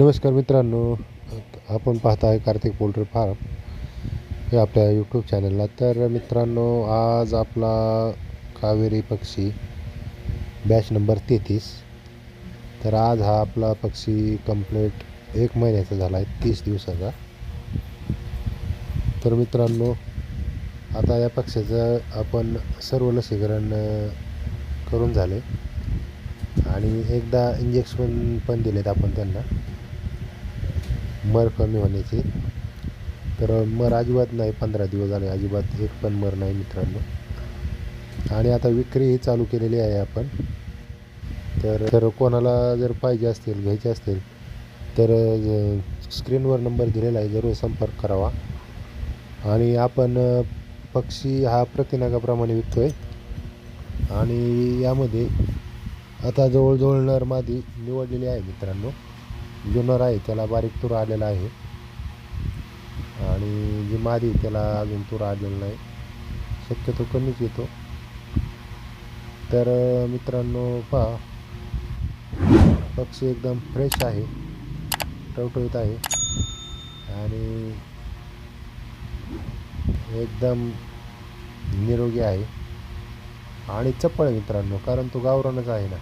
नमस्कार मित्रांनो. आपण पाहत आहे कार्तिक पोल्ट्री फार्म हे आपल्या यूट्यूब चॅनलला तर मित्रांनो आज आपला कावेरी पक्षी बॅच नंबर तेहतीस. तर आज हा आपला पक्षी कंप्लीट एक महिन्याचा झाला आहे तीस दिवसाचा. तर मित्रांनो आता या पक्ष्याचं आपण सर्व लसीकरण करून झाले. आणि एकदा इंजेक्शन पण दिलेत आपण त्यांना. मर कमी होण्याचे तर मर अजिबात नाही पंधरा दिवस झाले अजिबात एक पण मर नाही मित्रांनो. आणि आता विक्रीही चालू केलेली आहे आपण. तर तर कोणाला जर पाहिजे असतील घ्यायचे असतील तर स्क्रीनवर नंबर दिलेला आहे जरूर संपर्क करावा. आणि आपण पक्षी हा प्रतिनागाप्रमाणे विकतो आहे आणि यामध्ये आता जवळजवळ नर मादी निवडलेली आहे मित्रांनो. जो आहे त्याला बारीक तूर आलेला आहे. आणि जी मादी आहे, त्याला अजून तूर आलेला नाही. शक्यतो कमीच येतो. तर मित्रांनो पहा. पक्षी एकदम फ्रेश आहे. टवटवीत आहे. आणि एकदम निरोगी आहे. आणि चप्पळ मित्रांनो कारण तो गावरानच आहे ना.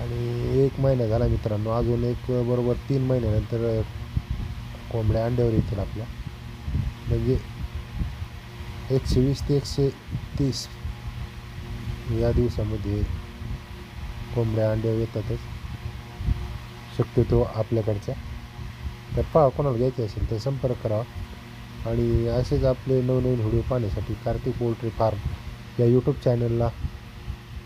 आणि एक महिना झाला मित्रांनो. अजून एक बरोबर तीन महिन्यानंतर कोंबड्या अंड्यावर येतील आपल्या. म्हणजे एकशे वीस ते एकशे तीस या दिवसामध्ये कोंबड्या अंड्यावर येतातच. शक्यतो आपल्याकडच्या तर पहा कोणाला घ्यायचे असेल तर संपर्क करावा आणि असेच आपले नवनवीन व्हिडिओ पाहण्यासाठी कार्तिक पोल्ट्री फार्म या यूट्यूब चॅनलला